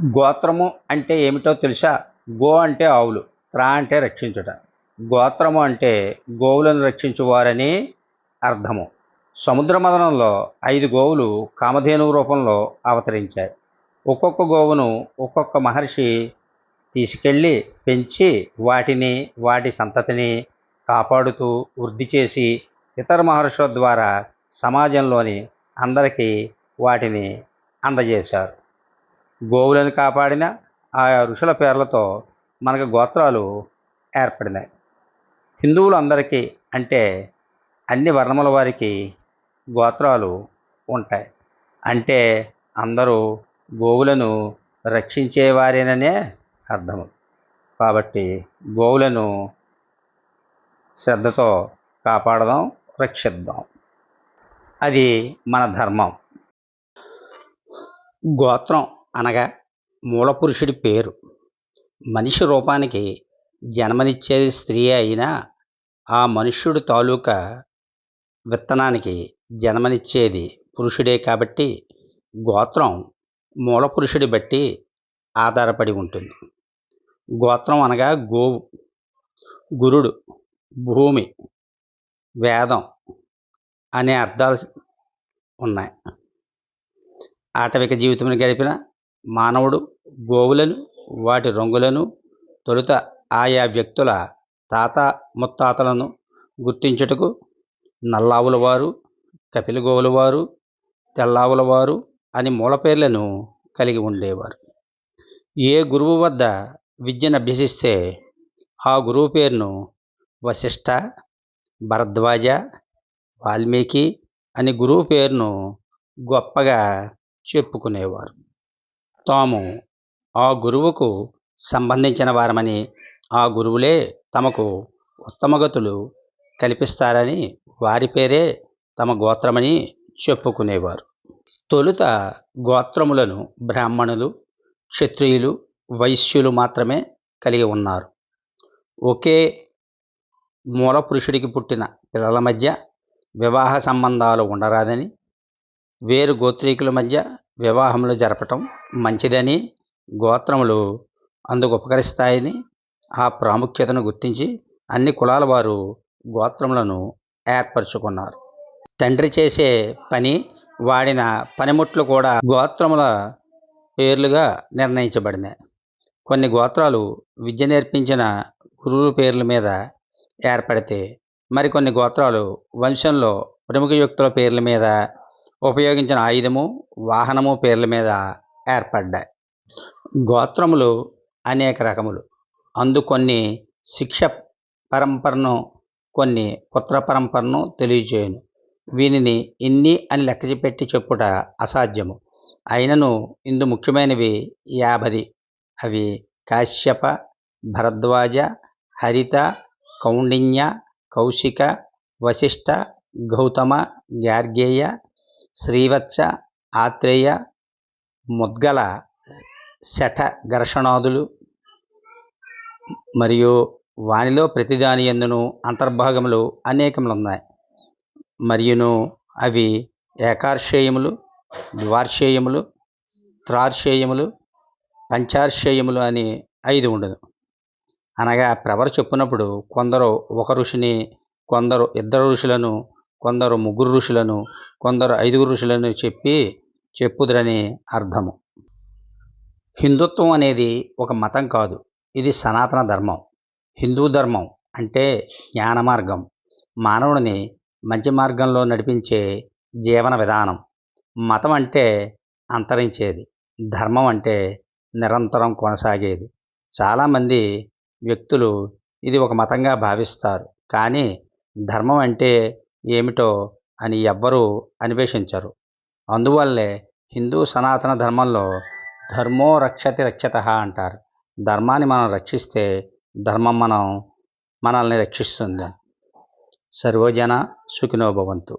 గోత్రము అంటే ఏమిటో తెలుసా? గో అంటే ఆవులు త్రా అంటే రక్షించుట. గోత్రము అంటే గోవులను రక్షించువారని అర్థము. సముద్ర మదనంలో ఐదు గోవులు కామధేను రూపంలో అవతరించాయి. ఒక్కొక్క గోవును ఒక్కొక్క మహర్షి తీసుకెళ్ళి పెంచి వాటిని వాటి సంతతిని కాపాడుతూ వృద్ధి చేసి ఇతర మహర్షుల ద్వారా సమాజంలోని అందరికీ వాటిని అందజేశారు. గోవులను కాపాడిన ఆయా ఋషుల పేర్లతో మనకు గోత్రాలు ఏర్పడినాయి. హిందువులందరికీ అంటే అన్ని వర్ణముల వారికి గోత్రాలు ఉంటాయి. అంటే అందరూ గోవులను రక్షించేవారేననే అర్థము కాబట్టి గోవులను శ్రద్ధతో కాపాడదాం రక్షిద్దాం. అది మన ధర్మం. గోత్రం అనగా మూలపురుషుడి పేరు. మనిషి రూపానికి జన్మనిచ్చేది స్త్రీ అయినా ఆ మనుష్యుడు తాలూకా విత్తనానికి జన్మనిచ్చేది పురుషుడే కాబట్టి గోత్రం మూలపురుషుడి బట్టి ఆధారపడి ఉంటుంది. గోత్రం అనగా గోవు గురుడు భూమి వేదం అనే అర్థాలు ఉన్నాయి. ఆటవిక జీవితం గడిపిన మానవుడు గోవులను వాటి రంగులను తొలుత ఆయా వ్యక్తుల తాత ముత్తాతలను గుర్తించుటకు నల్లావుల వారు కపిలగోవుల వారు తెల్లావుల వారు అని మూల పేర్లను కలిగి ఉండేవారు. ఏ గురువు వద్ద విద్యను అభ్యసిస్తే ఆ గురువు పేరును వశిష్ఠ భరద్వాజ వాల్మీకి అని గురువు పేరును గొప్పగా చెప్పుకునేవారు. తాము ఆ గురువుకు సంబంధించిన వారమని ఆ గురువులే తమకు ఉత్తమగతులు కల్పిస్తారని వారి పేరే తమ గోత్రమని చెప్పుకునేవారు. తొలుత గోత్రములను బ్రాహ్మణులు క్షత్రియులు వైశ్యులు మాత్రమే కలిగి ఉన్నారు. ఒకే మూల పురుషుడికి పుట్టిన పిల్లల మధ్య వివాహ సంబంధాలు ఉండరాదని వేరు గోత్రీకుల మధ్య వివాహములు జరపటం మంచిదని గోత్రములు అందుకు ఉపకరిస్తాయని ఆ ప్రాముఖ్యతను గుర్తించి అన్ని కులాల వారు గోత్రములను ఏర్పరచుకున్నారు. తండ్రి చేసే పని వాడిన పనిముట్లు కూడా గోత్రముల పేర్లుగా నిర్ణయించబడినాయి కొన్ని గోత్రాలు విద్య నేర్పించిన గురువుల పేర్ల మీద ఏర్పడితే మరికొన్ని గోత్రాలు వంశంలో ప్రముఖ వ్యక్తుల పేర్ల మీద ఉపయోగించిన ఆయుధము వాహనము పేర్ల మీద ఏర్పడ్డాయి. గోత్రములు అనేక రకములు. అందు కొన్ని శిక్ష పరంపరను కొన్ని పుత్ర పరంపరను తెలియజేయను. వీనిని ఇన్ని అని లెక్కపెట్టి చెప్పుట అసాధ్యము. అయినను ఇందు ముఖ్యమైనవి యాభది. అవి కాశ్యప భరద్వాజ హరిత కౌండిన్య కౌశిక వశిష్ఠ గౌతమ గార్గేయ శ్రీవత్స ఆత్రేయ ముద్గల శఠ ఘర్షణాదులు మరియు వానిలో ప్రతిదాని ఎందును అంతర్భాగములు అనేకములు ఉన్నాయి మరియును అవి ఏకార్షేయములు ద్వార్షేయములు త్రార్షేయములు పంచార్షేయములు అని ఐదు ఉండదు. అనగా ప్రవర చెప్పినప్పుడు కొందరు ఒక ఋషిని కొందరు ఇద్దరు ఋషులను కొందరు ముగ్గురు ఋషులను కొందరు ఐదుగురు ఋషులను చెప్పి చెప్పుదురని అర్థము. హిందుత్వం అనేది ఒక మతం కాదు. ఇది సనాతన ధర్మం. హిందూ ధర్మం అంటే జ్ఞాన మార్గం. మానవుడిని మంచి మార్గంలో నడిపించే జీవన విధానం. మతం అంటే అంతరించేది. ధర్మం అంటే నిరంతరం కొనసాగేది. చాలామంది వ్యక్తులు ఇది ఒక మతంగా భావిస్తారు. కానీ ధర్మం అంటే ఏమిటో అని ఎవ్వరూ అన్వేషించరు. అందువల్లే హిందూ సనాతన ధర్మంలో ధర్మో రక్షతి రక్షత అంటారు. ధర్మాన్ని మనం రక్షిస్తే ధర్మం మనం మనల్ని రక్షిస్తుంది. సర్వజన సుఖినోభవంతు